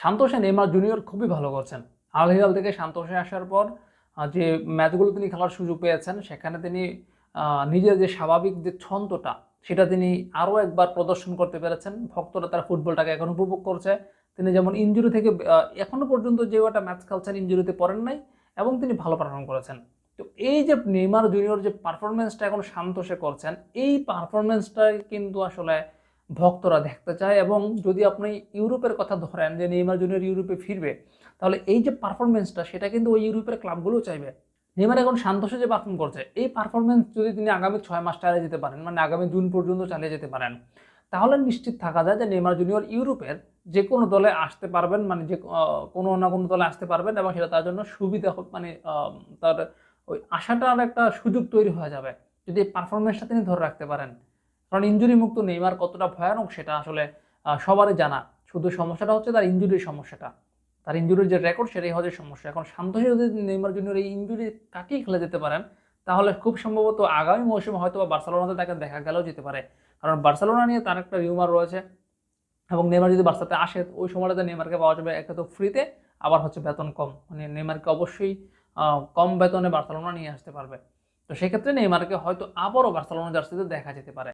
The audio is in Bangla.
সান্তোষে নেইমার জুনিয়র খুবই ভালো করছেন। আল হিলাল থেকে সান্তোষে আসার পর যে ম্যাচগুলো তিনি খেলার সুযোগ পেয়েছেন, সেখানে তিনি নিজের যে স্বাভাবিক যে ছন্দটা, সেটা তিনি আরও একবার প্রদর্শন করতে পেরেছেন। ভক্তরা তার ফুটবলটাকে এখন উপভোগ করছে। তিনি যেমন ইঞ্জুরি থেকে এখনও পর্যন্ত যে একটা ম্যাচ খেলছেন, ইঞ্জুরিতে পড়েন নাই এবং তিনি ভালো পারফর্ম করেছেন। তো এই যে নেইমার জুনিয়র যে পারফরমেন্সটা এখন সান্তোষে করছেন, এই পারফরমেন্সটাই কিন্তু আসলে ভক্তরা দেখতে চায় এবং যদি আপনি ইউরোপের কথা ধরেন যে নেইমার জুনিয়র ইউরোপে ফিরবে, তাহলে এই যে পারফরমেন্সটা সেটা কিন্তু ওই ইউরোপের ক্লাবগুলোও চাইবে। নেইমার এখন সান্তোষে যে পারফর্ম করছে। এই পারফরমেন্স যদি তিনি আগামী ছয় মাস চালিয়ে যেতে পারেন মানে আগামী জুন পর্যন্ত চালিয়ে যেতে পারেন, তাহলে নিশ্চিত থাকা যায় যে নেইমার জুনিয়র ইউরোপের যে কোনো দলে আসতে পারবেন মানে যে কোনো না কোনো দলে আসতে পারবেন এবং সেটা তার জন্য সুবিধা মানে তার ওই আশাটার একটা সুযোগ তৈরি হয়ে যাবে। যদি পারফরমেন্সটা তিনি ধরে রাখতে পারেন। কারণ ইঞ্জুরি মুক্ত নেইমার কতটা ভয়ানক সেটা আসলে সবারই জানা। শুধু সমস্যাটা হচ্ছে তার ইঞ্জুরির সমস্যাটা। তার ইঞ্জুরির যে রেকর্ড সেটাই হচ্ছে সমস্যা। এখন শান্তশী যদি নেইমার জুনিয়র এই ইঞ্জুরি কাটিয়ে খেলে যেতে পারেন, তাহলে খুব সম্ভবত আগামী মৌসুমে হয়তো বা বার্সেলোনাতে তাকে দেখা গেলেও যেতে পারে। কারণ বার্সেলোনা নিয়ে তার একটা রিউমার রয়েছে এবং নেইমার যদি বার্সাতে আসে, ওই সময়টাতে নেইমারকে পাওয়া যাবে একে তো ফ্রিতে, আবার হচ্ছে বেতন কম। মানে নেইমারকে অবশ্যই কম বেতনে বার্সেলোনা নিয়ে আসতে পারবে। তো সেক্ষেত্রে নেইমারকে হয়তো আবারও বার্সেলোনা জার্সিতে দেখা যেতে পারে।